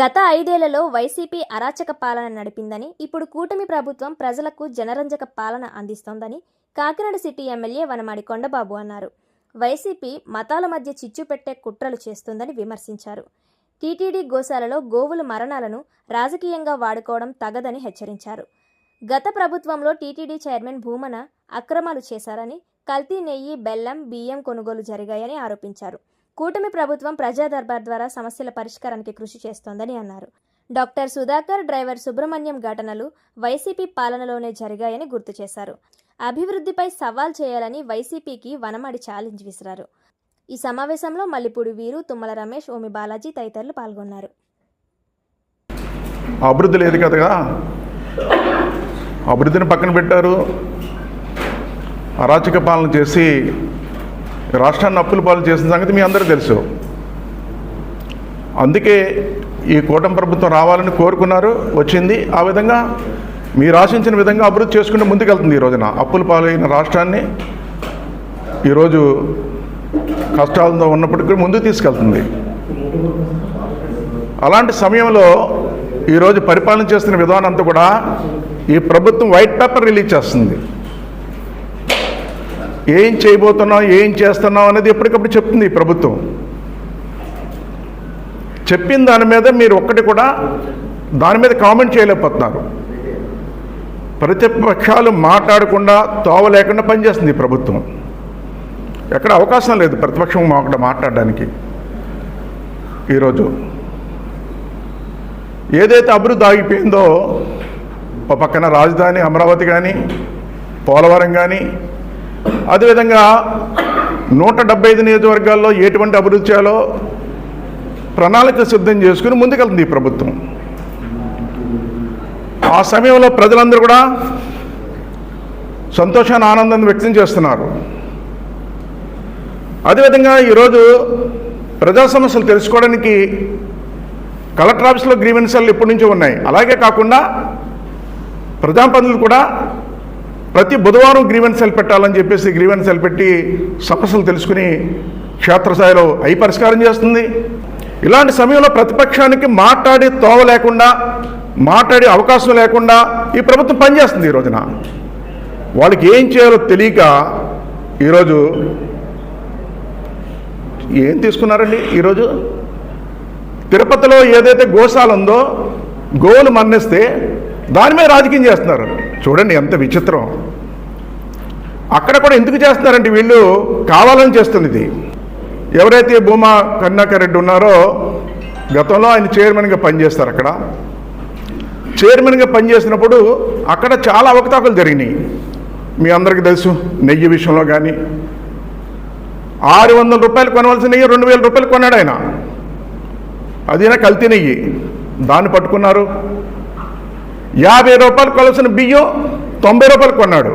గత ఐదేళ్ళలో వైసీపీ అరాచక పాలన నడిపిందని ఇప్పుడు కూటమి ప్రభుత్వం ప్రజలకు జనరంజక పాలన అందిస్తోందని కాకినాడ సిటీ ఎమ్మెల్యే వనమాడి కొండబాబు అన్నారు. వైసీపీ మతాల మధ్య చిచ్చు పెట్టే కుట్రలు చేస్తుందని విమర్శించారు. టీటీడీ గోశాలలో గోవుల మరణాలను రాజకీయంగా వాడుకోవడం తగదని హెచ్చరించారు. గత ప్రభుత్వంలో టీటీడీ చైర్మన్ భూమన అక్రమాలు చేశారని కల్తీ నెయ్యి బెల్లం బియ్యం కొనుగోలు జరిగాయని ఆరోపించారు. కూటమి ప్రభుత్వం ప్రజా దర్బార్ ద్వారా సమస్యల పరిష్కారానికి కృషి చేస్తోందని అన్నారు. డాక్టర్ సుధాకర్ డ్రైవర్ సుబ్రహ్మణ్యం ఘటనలు వైసీపీ పాలనలోనే జరిగాయని గుర్తు చేశారు. అభివృద్ధిపై సవాల్ చేయాలని వైసీపీకి వనమడి ఛాలెంజ్ విసిరారు. ఈ సమావేశంలో మల్లిపూడి వీరు తుమ్మల రమేష్ ఓమి బాలాజీ తదితరులు పాల్గొన్నారు. అభివృద్ధి లేదు కదా అభివృద్ధిని పక్కన పెట్టారు. అరాచక పాలన చేసి రాష్ట్రాన్ని అప్పుల పాలు చేసిన సంగతి మీ అందరూ తెలుసు. అందుకే ఈ కూటమి ప్రభుత్వం రావాలని కోరుకున్నారు వచ్చింది. ఆ విధంగా మీరు ఆశించిన విధంగా అభివృద్ధి చేసుకుంటే ముందుకెళ్తుంది ఈ రోజున అప్పుల పాలైన రాష్ట్రాన్ని. ఈరోజు కష్టాలతో ఉన్నప్పటికీ ముందుకు తీసుకెళ్తుంది. అలాంటి సమయంలో ఈరోజు పరిపాలన చేస్తున్న విధానం అంతా కూడా ఈ ప్రభుత్వం వైట్ పేపర్ రిలీజ్ చేస్తుంది. ఏం చేయబోతున్నాం ఏం చేస్తున్నాం అనేది ఎప్పటికప్పుడు చెప్తుంది ఈ ప్రభుత్వం. చెప్పిన దాని మీద మీరు ఒక్కటి కూడా దాని మీద కామెంట్ చేయలేకపోతున్నారు. ప్రతిపక్షాలు మాట్లాడకుండా తోవ లేకుండా పనిచేస్తుంది ప్రభుత్వం. ఎక్కడ అవకాశం లేదు ప్రతిపక్షం అక్కడ మాట్లాడడానికి. ఈరోజు ఏదైతే అభివృద్ధి ఆగిపోయిందో ఒక పక్కన రాజధాని అమరావతి కానీ పోలవరం కానీ అదేవిధంగా నూట డెబ్బై ఐదు నియోజకవర్గాల్లో ఎటువంటి అభివృద్ధి చేయాలో ప్రణాళిక సిద్ధం చేసుకుని ముందుకెళ్తుంది ఈ ప్రభుత్వం. ఆ సమయంలో ప్రజలందరూ కూడా సంతోషాన్ని ఆనందాన్ని వ్యక్తం చేస్తున్నారు. అదేవిధంగా ఈరోజు ప్రజా సమస్యలు తెలుసుకోవడానికి కలెక్టర్ ఆఫీస్లో గ్రీవెన్సీలు ఎప్పటి నుంచో ఉన్నాయి. అలాగే కాకుండా ప్రజాప్రతినిధులు కూడా ప్రతి బుధవారం గ్రీవెన్సెల్ పెట్టాలని చెప్పేసి గ్రీవెన్సీలు పెట్టి సమస్యలు తెలుసుకుని క్షేత్రస్థాయిలో అయి పరిష్కారం చేస్తుంది. ఇలాంటి సమయంలో ప్రతిపక్షానికి మాట్లాడి తోవ లేకుండా మాట్లాడే అవకాశం లేకుండా ఈ ప్రభుత్వం పనిచేస్తుంది ఈ రోజున. వాళ్ళకి ఏం చేయాలో తెలియక ఈరోజు ఏం తీసుకున్నారండి ఈరోజు? తిరుపతిలో ఏదైతే గోశాల ఉందో గోవులు మన్నిస్తే దాని మీద రాజకీయం చేస్తున్నారు. చూడండి ఎంత విచిత్రం. అక్కడ కూడా ఎందుకు చేస్తున్నారంటే వీళ్ళు కావాలని చేస్తుంది ఇది ఎవరైతే భూమా కరుణాకర్ రెడ్డి ఉన్నారో గతంలో ఆయన చైర్మన్గా పనిచేస్తారు అక్కడ. చైర్మన్గా పనిచేసినప్పుడు అక్కడ చాలా అవకతవకలు జరిగినాయి. మీ అందరికీ తెలుసు నెయ్యి విషయంలో కానీ ఆరు వందల రూపాయలు కొనవలసిన నెయ్యి రెండు వేల రూపాయలు కొన్నాడు ఆయన. అదినా కల్తీ నెయ్యి. దాన్ని పట్టుకున్నారు. యాభై రూపాయలు కొలసిన బియ్యం తొంభై రూపాయలు కొన్నాడు.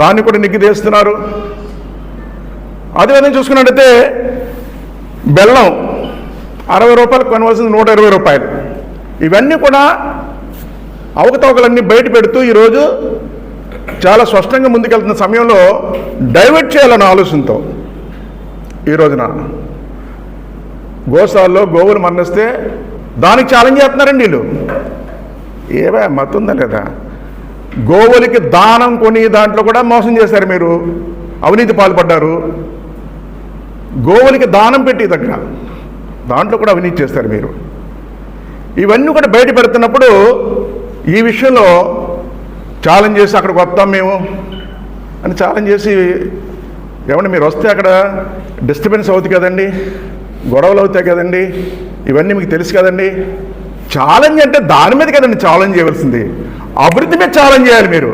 దాన్ని కూడా నిగ్గిదేస్తున్నారు అదేవిధంగా చూసుకున్నట్టయితే బెల్లం అరవై రూపాయలు కొనవలసింది నూట ఇరవై రూపాయలు. ఇవన్నీ కూడా అవకతవకలన్నీ బయట పెడుతూ ఈరోజు చాలా స్పష్టంగా ముందుకెళ్తున్న సమయంలో డైవర్ట్ చేయాలన్న ఆలోచనతో ఈ రోజున గోశాలలో గోవులు మరణిస్తే దానికి ఛాలెంజ్ చేస్తున్నారండి వీళ్ళు. ఏవే మత్తుందా లేదా? గోవులకి దానం కొని దాంట్లో కూడా మోసం చేశారు మీరు. అవినీతి పాల్పడ్డారు. గోవులకి దానం పెట్టి దగ్గర దాంట్లో కూడా అవినీతి చేస్తారు మీరు. ఇవన్నీ కూడా బయట పెడుతున్నప్పుడు ఈ విషయంలో ఛాలెంజ్ చేసి అక్కడికి వస్తాం మేము అని ఛాలెంజ్ చేసి ఏమంటే మీరు వస్తే అక్కడ డిస్టర్బెన్స్ అవుతుంది కదండి గొడవలు అవుతాయి కదండి ఇవన్నీ మీకు తెలుసు కదండి. ఛాలెంజ్ అంటే దాని మీద కదండి ఛాలెంజ్ చేయవలసింది? అభివృద్ధి మీద ఛాలెంజ్ చేయాలి మీరు.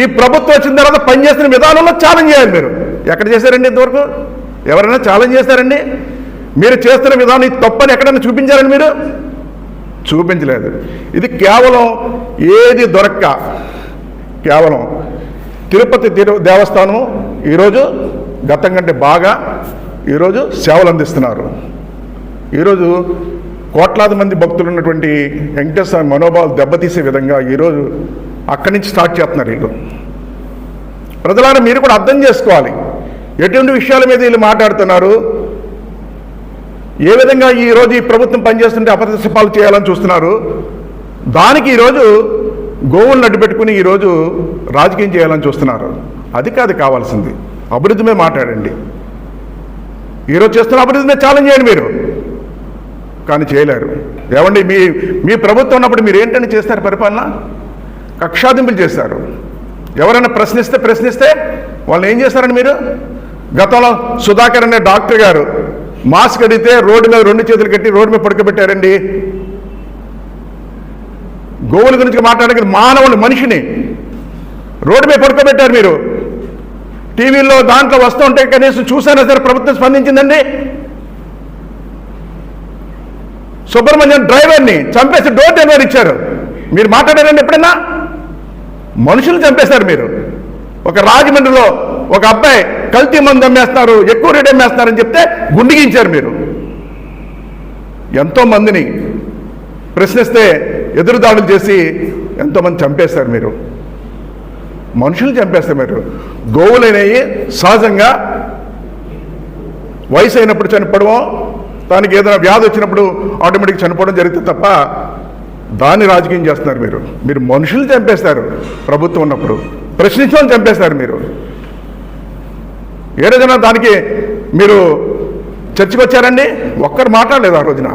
ఈ ప్రభుత్వం వచ్చిన తర్వాత పనిచేస్తున్న విధానంలో ఛాలెంజ్ చేయాలి మీరు. ఎక్కడ చేశారండి ఇంతవరకు? ఎవరైనా ఛాలెంజ్ చేశారండి? మీరు చేస్తున్న విధానం ఇది తప్పని ఎక్కడైనా చూపించారండి మీరు? చూపించలేదు. ఇది కేవలం ఏది దొరక్క కేవలం తిరుపతి దేవస్థానం ఈరోజు గతం కంటే బాగా ఈరోజు సేవలు అందిస్తున్నారు. ఈరోజు కోట్లాది మంది భక్తులు ఉన్నటువంటి వెంకటేశ్వర స్వామి మనోభావాలు దెబ్బతీసే విధంగా ఈరోజు అక్కడి నుంచి స్టార్ట్ చేస్తున్నారు వీళ్ళు. ప్రజలారా మీరు కూడా అర్థం చేసుకోవాలి. ఎటువంటి విషయాల మీద వీళ్ళు మాట్లాడుతున్నారు? ఏ విధంగా ఈరోజు ఈ ప్రభుత్వం పనిచేస్తుంటే అప్రదర్శ చేయాలని చూస్తున్నారు? దానికి ఈరోజు గోవులు నడిపెట్టుకుని పెట్టుకుని ఈరోజు రాజకీయం చేయాలని చూస్తున్నారు. అది కాదు కావాల్సింది. అభివృద్ధి మీద మాట్లాడండి. ఈరోజు చేస్తున్న అభివృద్ధి మీద ఛాలెంజ్ చేయండి మీరు. కానీ చేయలేరు. ఏమండి మీ మీ ప్రభుత్వం ఉన్నప్పుడు మీరు ఏంటని చేస్తారు పరిపాలన? కక్షాదింపులు చేస్తారు. ఎవరైనా ప్రశ్నిస్తే ప్రశ్నిస్తే వాళ్ళని ఏం చేస్తారండి మీరు? గతంలో సుధాకర్ అనే డాక్టర్ గారు మాస్క్ అడిగితే రోడ్డు మీద రెండు చేతులు కట్టి రోడ్డు మీద పడుకోబెట్టారండి. గోవుల గురించి మాట్లాడడానికి మానవుని మనిషిని రోడ్డు మీద పడుకోబెట్టారు మీరు. టీవీలో దాంట్లో వస్తూ ఉంటే కనీసం చూసానా సరే ప్రభుత్వం స్పందించిందండి. సుబ్రహ్మణ్యం డ్రైవర్ని చంపేసి డోర్ డెలివరీ ఇచ్చారు. మీరు మాట్లాడారండి ఎప్పుడైనా మనుషులు చంపేశారు మీరు. ఒక రాజమండ్రిలో ఒక అబ్బాయి కల్తీ మంది అమ్మేస్తున్నారు ఎక్కువ రేట్ అమ్మేస్తున్నారని చెప్తే గుండిగించారు మీరు. ఎంతో మందిని ప్రశ్నిస్తే ఎదురుదాడులు చేసి ఎంతోమంది చంపేశారు మీరు. మనుషులు చంపేస్తారు మీరు. గోవులైనవి సహజంగా వయసు అయినప్పుడు చనిపోవడం దానికి ఏదైనా వ్యాధి వచ్చినప్పుడు ఆటోమేటిక్ చనిపోవడం జరుగుతుంది తప్ప దాన్ని రాజకీయం చేస్తున్నారు మీరు. మీరు మనుషులు చంపేస్తారు ప్రభుత్వం ఉన్నప్పుడు. ప్రశ్నించడం చంపేస్తారు మీరు. ఏ రోజున దానికి మీరు చర్చకు వచ్చారండి? ఒక్కరు మాట్లాడలేదు ఆ రోజున.